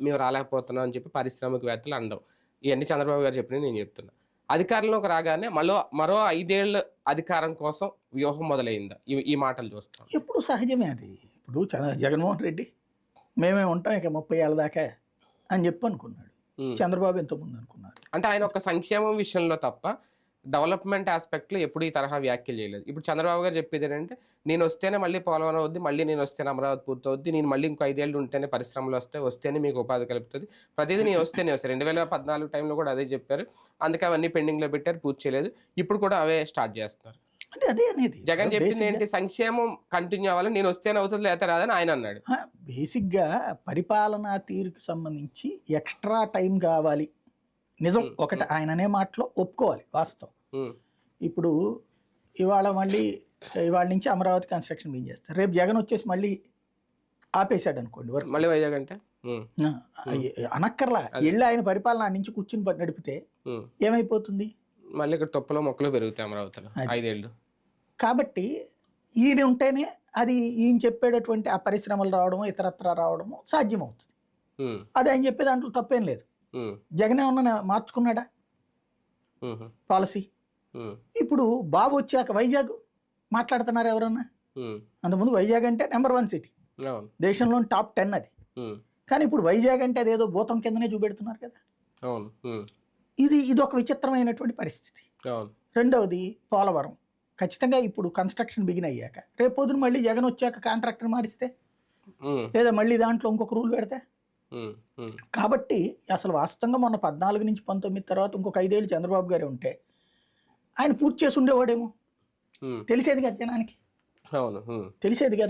మేము రాలేకపోతున్నాం అని చెప్పి పారిశ్రామికవేత్తలు అనడం. ఇవన్నీ చంద్రబాబు గారు చెప్పినవి నేను చెప్తున్నా. అధికారంలోకి రాగానే మరో మరో ఐదేళ్ళ అధికారం కోసం వ్యూహం మొదలైందా? ఈ ఈ మాటలు చూస్తాం. ఎప్పుడు సహజమే అది. ఇప్పుడు జగన్మోహన్ రెడ్డి మేమే ఉంటాం ఇక ముప్పై ఏళ్ళ దాకా అని చెప్పి అనుకున్నాడు. చంద్రబాబు ఎంతమంది అనుకున్నారు. అంటే ఆయన ఒక సంక్షేమం విషయంలో తప్ప డెవలప్మెంట్ ఆస్పెక్ట్లో ఎప్పుడు ఈ తరహా వ్యాఖ్యలు చేయలేదు. ఇప్పుడు చంద్రబాబు గారు చెప్పేది ఏంటంటే నేను వస్తేనే మళ్ళీ పోలవరం అవుద్ది మళ్ళీ నేను వస్తేనే అమరావతి పూర్తవుద్ది నేను మళ్ళీ ఇంకో ఐదేళ్ళు ఉంటేనే పరిశ్రమలు వస్తాయి వస్తేనే మీకు ఉపాధి కలుపుతుంది. ప్రతిదీ నేను వస్తేనే వస్తాయి. రెండు వేల పద్నాలుగు టైంలో కూడా అదే చెప్పారు. అందుకే అవన్నీ పెండింగ్లో పెట్టారు పూర్తి చేయలేదు. ఇప్పుడు కూడా అవే స్టార్ట్ చేస్తున్నారు. అంటే అదే అనేది. జగన్ చెప్పింది ఏంటి? సంక్షేమం కంటిన్యూ అవ్వాలి నేను వస్తేనే అవుతుంది లేకపోతే రాదని ఆయన అన్నాడు. బేసిక్గా పరిపాలనా తీరుకి సంబంధించి ఎక్స్ట్రా టైం కావాలి. నిజం ఒకటి ఆయన అనే మాటలో ఒప్పుకోవాలి వాస్తవం. ఇప్పుడు ఇవాళ మళ్ళీ ఇవాళ నుంచి అమరావతి కన్స్ట్రక్షన్ బిగిన్ చేస్తారు. రేపు జగన్ వచ్చేసి మళ్ళీ ఆపేశాడు అనుకోండి వర్క్. మళ్ళీ వైజాగ్ అంటే? అనక్కర్లా. వెళ్ళి ఆయన పరిపాలన నుంచి కూర్చుని నడిపితే. ఏమైపోతుంది? మళ్ళీ ఇక్కడ తొప్పలో మొక్కలు పెరుగుతాయి అమరావతిలో. ఐదేళ్ళు. కాబట్టి ఈయన ఉంటేనే అది ఈయన చెప్పేటటువంటి ఆ పరిశ్రమలు రావడము ఇతరత్ర రావడము సాధ్యమవుతుంది. అది ఆయన చెప్పే దాంట్లో తప్పేం లేదు. జగన్ ఏమన్నా మార్చుకున్నాడా? పాలసీ. ఇప్పుడు బాబు వచ్చాక వైజాగ్ మాట్లాడుతున్నారు ఎవరన్నా. అంతకుముందు వైజాగ్ అంటే నెంబర్ వన్ సిటీ. దేశంలోని టాప్ టెన్ అది. కానీ ఇప్పుడు వైజాగ్ అంటే అదేదో భూతం కిందనే చూపెడుతున్నారు కదా. ఇది ఇది ఒక విచిత్రమైనటువంటి పరిస్థితి. రెండవది పోలవరం. ఖచ్చితంగా ఇప్పుడు కన్స్ట్రక్షన్ బిగిన్ అయ్యాక. రేపు పొద్దున మళ్ళీ జగన్ వచ్చాక కాంట్రాక్టర్ మారిస్తే? లేదా మళ్ళీ దాంట్లో ఇంకొక రూల్ పెడితే? కాబట్టి అసలు వాస్తవంగా మొన్న పద్నాలుగు నుంచి పంతొమ్మిది తర్వాత ఇంకొక ఐదేళ్ళు చంద్రబాబు గారు ఉంటే ఆయన పూర్తి చేసి ఉండేవాడేమో. తెలిసేది కదా జనానికి. తెలిసేది కదా.